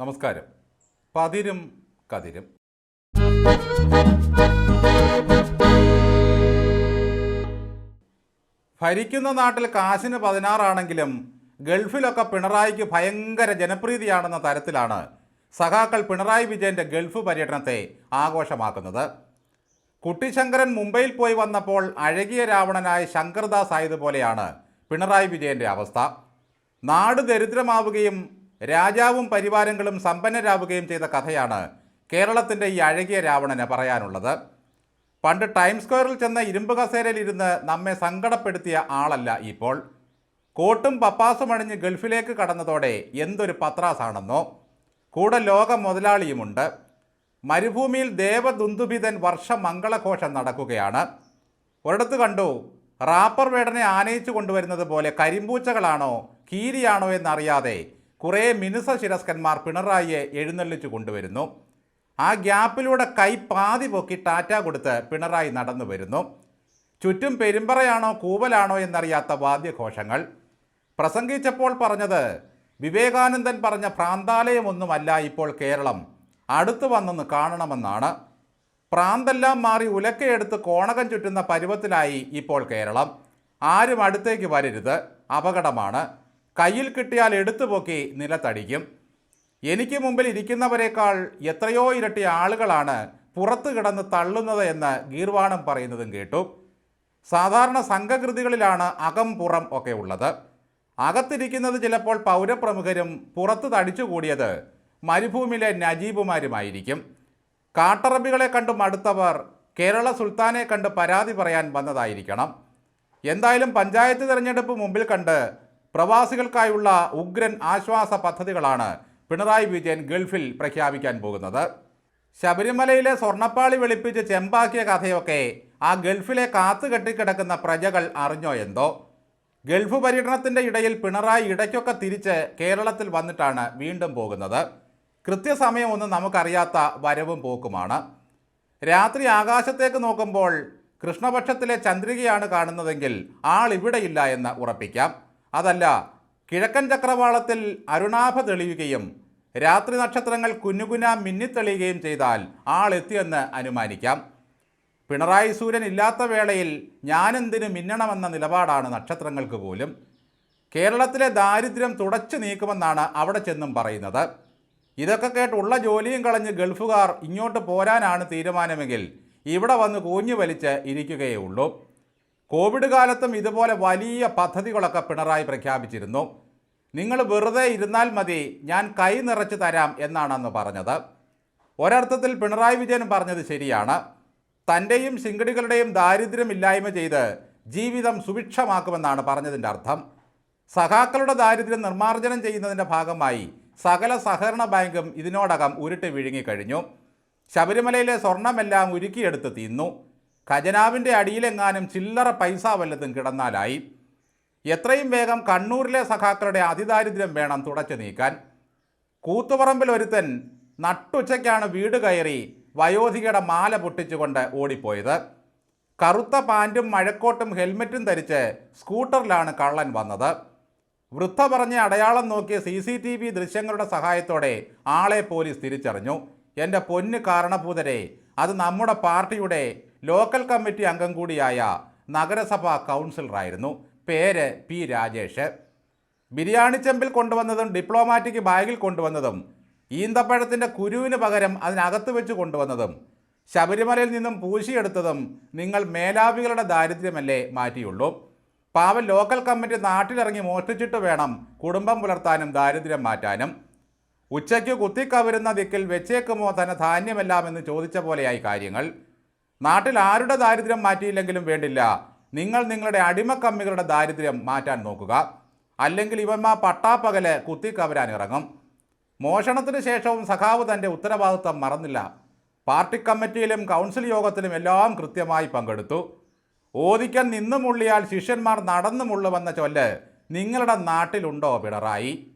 നമസ്കാരം. പതിരും കതിരും. ഭരിക്കുന്ന നാട്ടിൽ കാശിന് പതിനാറാണെങ്കിലും ഗൾഫിലൊക്കെ പിണറായിക്ക് ഭയങ്കര ജനപ്രീതിയാണെന്ന തരത്തിലാണ് സഖാക്കൾ പിണറായി വിജയന്റെ ഗൾഫ് പര്യടനത്തെ ആഘോഷമാക്കുന്നത്. കുട്ടിശങ്കരൻ മുംബൈയിൽ പോയി വന്നപ്പോൾ അഴകിയ രാവണനായ ശങ്കർദാസ് ആയതുപോലെയാണ് പിണറായി വിജയന്റെ അവസ്ഥ. നാട് ദരിദ്രമാവുകയും രാജാവും പരിവാരങ്ങളും സമ്പന്നരാവുകയും ചെയ്ത കഥയാണ് കേരളത്തിന്റെ ഈ അഴകിയ രാവണന് പറയാനുള്ളത്. പണ്ട് ടൈം സ്ക്വയറിൽ ചെന്ന ഇരുമ്പ് കസേരയിലിരുന്ന് നമ്മെ സങ്കടപ്പെടുത്തിയ ആളല്ല ഇപ്പോൾ. കോട്ടും പപ്പാസും അണിഞ്ഞ് ഗൾഫിലേക്ക് കടന്നതോടെ എന്തൊരു പത്രാസാണെന്നോ. കൂടെ ലോക മുതലാളിയുമുണ്ട്. മരുഭൂമിയിൽ ദേവദുന്ദുഭിതൻ വർഷ മംഗളഘോഷം നടക്കുകയാണ്. ഒരിടത്ത് കണ്ടു റാപ്പർ വേടനെ ആനയിച്ചു കൊണ്ടുവരുന്നത് പോലെ കരിമ്പൂച്ചകളാണോ കീരിയാണോ എന്നറിയാതെ കുറേ മിനുസ ശിരസ്കന്മാർ പിണറായിയെ എഴുന്നള്ളിച്ചു കൊണ്ടുവരുന്നു. ആ ഗ്യാപ്പിലൂടെ കൈ പാതി പൊക്കി ടാറ്റ കൊടുത്ത് പിണറായി നടന്നു വരുന്നു. ചുറ്റും പെരുമ്പറയാണോ കൂവലാണോ എന്നറിയാത്ത വാദ്യഘോഷങ്ങൾ. പ്രസംഗിച്ചപ്പോൾ പറഞ്ഞത് വിവേകാനന്ദൻ പറഞ്ഞ ഭ്രാന്താലയമൊന്നുമല്ല ഇപ്പോൾ കേരളം. അടുത്തു വന്നെന്ന് കാണണമെന്നാണ്. പ്രാന്തെല്ലാം മാറി ഉലക്കയെടുത്ത് കോണകം ചുറ്റുന്ന പരുവത്തിലായി ഇപ്പോൾ കേരളം. ആരും അടുത്തേക്ക് വരരുത് അപകടമാണ്. കയ്യിൽ കിട്ടിയാൽ എടുത്തു പൊക്കി നിലത്തടിക്കും എനിക്ക് മുമ്പിൽ ഇരിക്കുന്നവരെക്കാൾ എത്രയോ ഇരട്ടി ആളുകളാണ് പുറത്തു കിടന്ന് തള്ളുന്നത് എന്ന് ഗീർവാണം പറയുന്നതും കേട്ടു. സാധാരണ സംഘകൃതികളിലാണ് അകം പുറം ഒക്കെ ഉള്ളത്. അകത്തിരിക്കുന്നത് ചിലപ്പോൾ പൗരപ്രമുഖരും പുറത്ത് തടിച്ചുകൂടിയത് മരുഭൂമിയിലെ നജീബുമാരുമായിരിക്കും. കാട്ടറബികളെ കണ്ടു മടുത്തവർ കേരള സുൽത്താനെ കണ്ട് പരാതി പറയാൻ വന്നതായിരിക്കണം. എന്തായാലും പഞ്ചായത്ത് തിരഞ്ഞെടുപ്പ് മുമ്പിൽ കണ്ട് പ്രവാസികൾക്കായുള്ള ഉഗ്രൻ ആശ്വാസ പദ്ധതികളാണ് പിണറായി വിജയൻ ഗൾഫിൽ പ്രഖ്യാപിക്കാൻ പോകുന്നത്. ശബരിമലയിലെ സ്വർണപ്പാളി വെളുപ്പിച്ച് ചെമ്പാക്കിയ കഥയൊക്കെ ആ ഗൾഫിലെ കാത്തു കെട്ടിക്കിടക്കുന്ന പ്രജകൾ അറിഞ്ഞോ എന്തോ? ഗൾഫ് പര്യടനത്തിന്റെ ഇടയിൽ പിണറായി ഇടയ്ക്കൊക്കെ തിരിച്ച് കേരളത്തിൽ വന്നിട്ടാണ് വീണ്ടും പോകുന്നത്. കൃത്യസമയമൊന്നും നമുക്കറിയാത്ത വരവും പോക്കുമാണ്. രാത്രി ആകാശത്തേക്ക് നോക്കുമ്പോൾ കൃഷ്ണപക്ഷത്തിലെ ചന്ദ്രികയാണ് കാണുന്നതെങ്കിൽ ആൾ ഇവിടെയില്ല എന്ന് ഉറപ്പിക്കാം. അതല്ല കിഴക്കൻ ചക്രവാളത്തിൽ അരുണാഭ തെളിയുകയും രാത്രി നക്ഷത്രങ്ങൾ കുഞ്ഞുകുന മിന്നിത്തെളിയുകയും ചെയ്താൽ ആൾ എത്തിയെന്ന് അനുമാനിക്കാം. പിണറായി സൂര്യൻ ഇല്ലാത്ത വേളയിൽ ഞാനെന്തിന് മിന്നണമെന്ന നിലപാടാണ് നക്ഷത്രങ്ങൾക്ക് പോലും. കേരളത്തിലെ ദാരിദ്ര്യം തുടച്ചു നീക്കുമെന്നാണ് അവിടെ ചെന്നും പറയുന്നത്. ഇതൊക്കെ കേട്ട് ഉള്ള ജോലിയും കളഞ്ഞ് ഗൾഫുകാർ ഇങ്ങോട്ട് പോരാനാണ് തീരുമാനമെങ്കിൽ ഇവിടെ വന്ന് കൂഞ്ഞു വലിച്ച് ഇരിക്കുകയേ ഉള്ളൂ. കോവിഡ് കാലത്തും ഇതുപോലെ വലിയ പദ്ധതികളൊക്കെ പിണറായി പ്രഖ്യാപിച്ചിരുന്നു. നിങ്ങൾ വെറുതെ ഇരുന്നാൽ മതി ഞാൻ കൈ നിറച്ച് തരാം എന്നാണ് അന്ന് പറഞ്ഞത്. ഒരർത്ഥത്തിൽ പിണറായി വിജയൻ പറഞ്ഞത് ശരിയാണ്. തന്റെയും ശിങ്കടികളുടെയും ദാരിദ്ര്യമില്ലായ്മ ചെയ്ത് ജീവിതം സുഭിക്ഷമാക്കുമെന്നാണ് പറഞ്ഞതിന്റെ അർത്ഥം. സഖാക്കളുടെ ദാരിദ്ര്യം നിർമ്മാർജനം ചെയ്യുന്നതിന്റെ ഭാഗമായി സകല സഹകരണ ബാങ്കും ഇതിനോടകം ഉരുട്ടി വിഴുങ്ങിക്കഴിഞ്ഞു ശബരിമലയിലെ സ്വർണമെല്ലാം ഉരുക്കിയെടുത്ത് തിന്നു. ഖജനാവിന്റെ അടിയിലെങ്ങാനും ചില്ലറ പൈസ വല്ലതും കിടന്നാലായി. എത്രയും വേഗം കണ്ണൂരിലെ സഖാക്കളുടെ അതിദാരിദ്ര്യം വേണം തുടച്ചു നീക്കാൻ. കൂത്തുപറമ്പിൽ ഒരുത്തൻ നട്ടുച്ചയ്ക്കാണ് വീട് കയറി വയോധികയുടെ മാല പൊട്ടിച്ചുകൊണ്ട് ഓടിപ്പോയത്. കറുത്ത പാന്റും മഴക്കോട്ടും ഹെൽമെറ്റും ധരിച്ച് സ്കൂട്ടറിലാണ് കള്ളൻ വന്നത്. വൃദ്ധ പറഞ്ഞ അടയാളം നോക്കിയ സി സി ടി വി ദൃശ്യങ്ങളുടെ സഹായത്തോടെ ആളെ പോലീസ് തിരിച്ചറിഞ്ഞു. എന്റെ പൊന്ന് കാരണഭൂതരെ അത് നമ്മുടെ പാർട്ടിയുടെ ലോക്കൽ കമ്മിറ്റി അംഗം കൂടിയായ നഗരസഭാ കൗൺസിലറായിരുന്നു. പേര് പി രാജേഷ്. ബിരിയാണി ചെമ്പിൽ കൊണ്ടുവന്നതും ഡിപ്ലോമാറ്റിക് ബാഗിൽ കൊണ്ടുവന്നതും ഈന്തപ്പഴത്തിന്റെ കുരുവിന് പകരം അതിനകത്ത് വെച്ച് കൊണ്ടുവന്നതും ശബരിമലയിൽ നിന്നും പൂശിയെടുത്തതും നിങ്ങൾ മേലാവികളുടെ ദാരിദ്ര്യമല്ലേ മാറ്റിയുള്ളൂ. പാവൽ ലോക്കൽ കമ്മിറ്റി നാട്ടിലിറങ്ങി മോഷ്ടിച്ചിട്ട് വേണം കുടുംബം പുലർത്താനും ദാരിദ്ര്യം മാറ്റാനും. ഉച്ചയ്ക്ക് കുത്തിക്കവരുന്ന ദിക്കിൽ വെച്ചേക്കുമോ തന്നെ ധാന്യമെല്ലാം എന്ന് ചോദിച്ച പോലെയായി കാര്യങ്ങൾ. നാട്ടിൽ ആരുടെ ദാരിദ്ര്യം മാറ്റിയില്ലെങ്കിലും വേണ്ടില്ല. നിങ്ങൾ നിങ്ങളുടെ അടിമക്കമ്മികളുടെ ദാരിദ്ര്യം മാറ്റാൻ നോക്കുക. അല്ലെങ്കിൽ ഇവന്മാ പട്ടാപ്പകൽ കുത്തിക്കവരാൻ ഇറങ്ങും. മോഷണത്തിന് ശേഷവും സഖാവ് തന്റെ ഉത്തരവാദിത്വം മറന്നില്ല. പാർട്ടി കമ്മിറ്റിയിലും കൗൺസിൽ യോഗത്തിലും എല്ലാം കൃത്യമായി പങ്കെടുത്തു. ഓദിക്കാൻ നിന്നുമുള്ളിയാൽ ശിഷ്യന്മാർ നടന്നുമുള്ളുവെന്ന ചൊല്ല് നിങ്ങളുടെ നാട്ടിലുണ്ടോ പിണറായി?